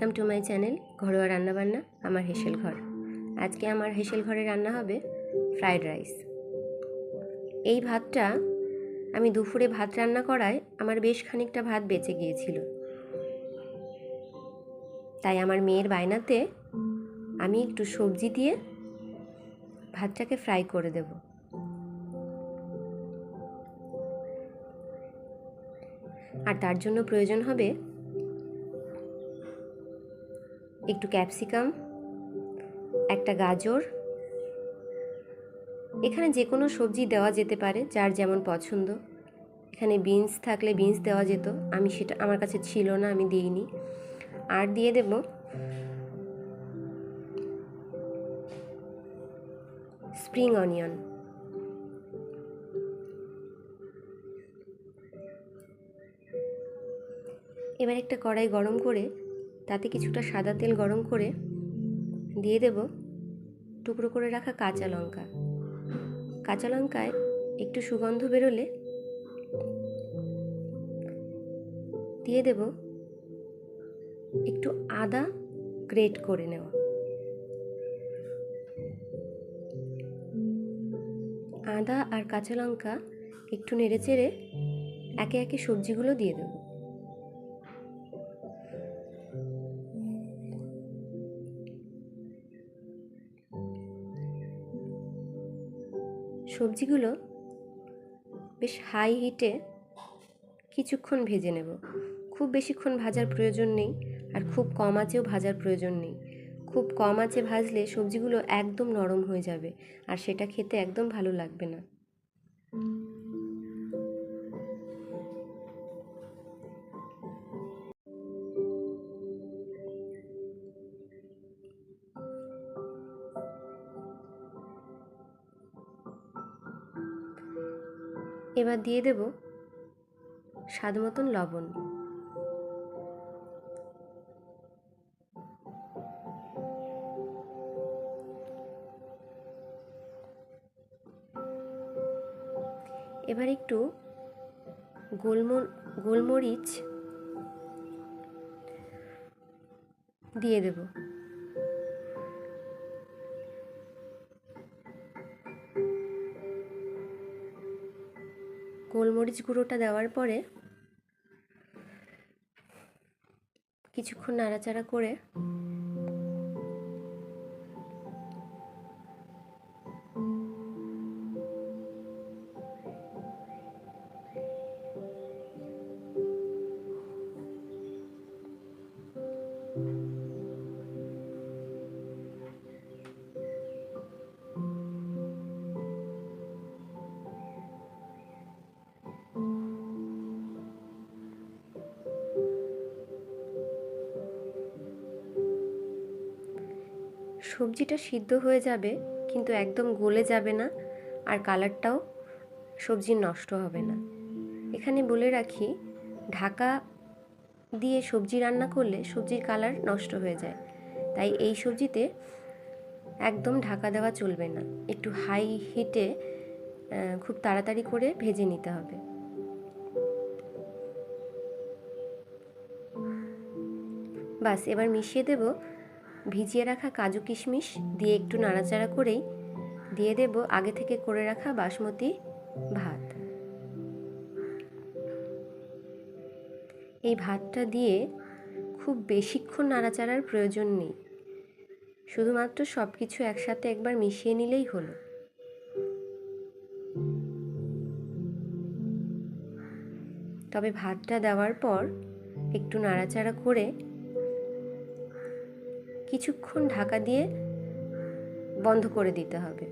Welcome to my channel ঘরোয়া রান্নাবান্না, আমার হেসেল ঘর। আজকে আমার হেসেল ঘরে রান্না হবে ফ্রায়েড রাইস এই ভাতটা আমি দুপুরে ভাত রান্না করায় আমার বেশ খানিকটা ভাত বেঁচে গিয়েছিল। তাই আমার মেয়ের বায়নাতে আমি একটু সবজি দিয়ে ভাতটাকে ফ্রাই করে দেব। আর তার জন্য প্রয়োজন হবে একটু ক্যাপসিকাম, একটা গাজর। এখানে যে কোনো সবজি দেওয়া যেতে পারে যার যেমন পছন্দ। এখানে বিনস থাকলে বিনস দেওয়া যেত। আমি সেটা আমার কাছে ছিল না, আমি দিইনি। আর দিয়ে দেব স্প্রিং অনিয়ন। এবার একটা কড়াই গরম করে তাতে কিছুটা সাদা তেল গরম করে দিয়ে দেব টুকরো করে রাখা কাঁচা লঙ্কা। কাঁচা লঙ্কায় একটু সুগন্ধ বেরোলে দিয়ে দেব একটু আদা গ্রেট করে নেওয়া। আদা আর কাঁচা লঙ্কা একটু নেড়ে চেড়ে একে একে সবজিগুলো দিয়ে দেবো। সবজিগুলো বেশ হাই হিটে কিছুক্ষণ ভেজে নেব। খুব বেশিক্ষণ ভাজার প্রয়োজন নেই আর খুব কম আঁচেও ভাজার প্রয়োজন নেই। খুব কম আঁচে ভাজলে সবজিগুলো একদম নরম হয়ে যাবে আর সেটা খেতে একদম ভালো লাগবে না। এবার দিয়ে দেব স্বাদ মতন লবণ। এবার একটু গোলমর গোলমরিচ দিয়ে দেব। গোলমরিচ গুঁড়োটা দেওয়ার পরে কিছুক্ষণ নাড়াচাড়া করে সবজিটা সিদ্ধ হয়ে যাবে, কিন্তু একদম গলে যাবে না আর কালারটাও সবজির নষ্ট হবে না। এখানে বলে রাখি, ঢাকা দিয়ে সবজি রান্না করলে সবজির কালার নষ্ট হয়ে যায়। তাই এই সবজিতে একদম ঢাকা দেওয়া চলবে না। একটু হাই হিটে খুব তাড়াতাড়ি করে ভেজে নিতে হবে। বাস, এবার মিশিয়ে দেব ভিজিয়ে রাখা কাজু কিশমিশ দিয়ে একটু নাড়াচাড়া করেই দিয়ে দেব আগে থেকে করে রাখা বাসমতি ভাত। এই ভাতটা দিয়ে খুব বেশিক্ষণ নাড়াচাড়ার প্রয়োজন নেই। শুধুমাত্র সব কিছু একসাথে একবার মিশিয়ে নিলেই হলো। তবে ভাতটা দেওয়ার পর একটু নাড়াচাড়া করে কিছুক্ষণ ঢাকা দিয়ে বন্ধ করে দিতে হবে।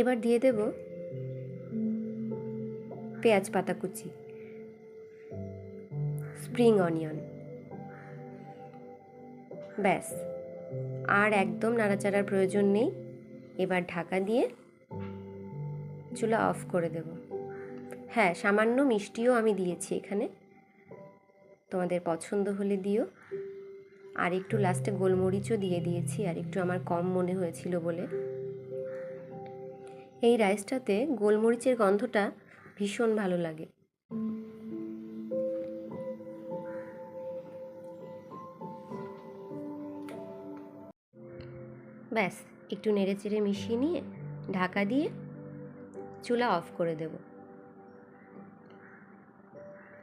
এবার দিয়ে দেব পেঁয়াজ পাতা কুচি, স্প্রিং অনিয়ন। ব্যাস, আর একদম নাড়াচাড়ার প্রয়োজন নেই। এবার ঢাকা দিয়ে চুলা অফ করে দেব। হ্যাঁ সামান্য মিষ্টিও আমি দিয়েছি এখানে। তোমাদের পছন্দ হলে দিও। আর একটু লাস্টে গোলমরিচও দিয়ে দিয়েছি, আর একটু আমার কম মনে হয়েছিল বলে। এই রাইসটাতে গোলমরিচের গন্ধটা ভীষণ ভালো লাগে। ব্যাস, একটু নেড়েচেড়ে মিশিয়ে নিয়ে ঢাকা দিয়ে চুলা অফ করে দেবো।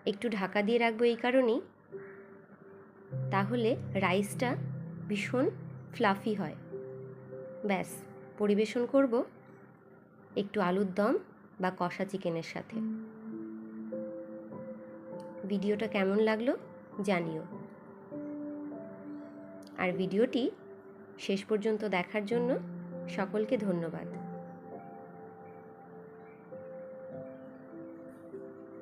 একটু ঢাকা দিয়ে রাখব এই কারণেই। তাহলে রাইসটা ভীষণ ফ্লাফি হয়। ব্যাস, পরিবেশন করব একটু আলুর দম বা কষা চিকেনের সাথে। ভিডিওটা কেমন লাগল জানিও। আর ভিডিওটি শেষ পর্যন্ত দেখার জন্য সকলকে ধন্যবাদ।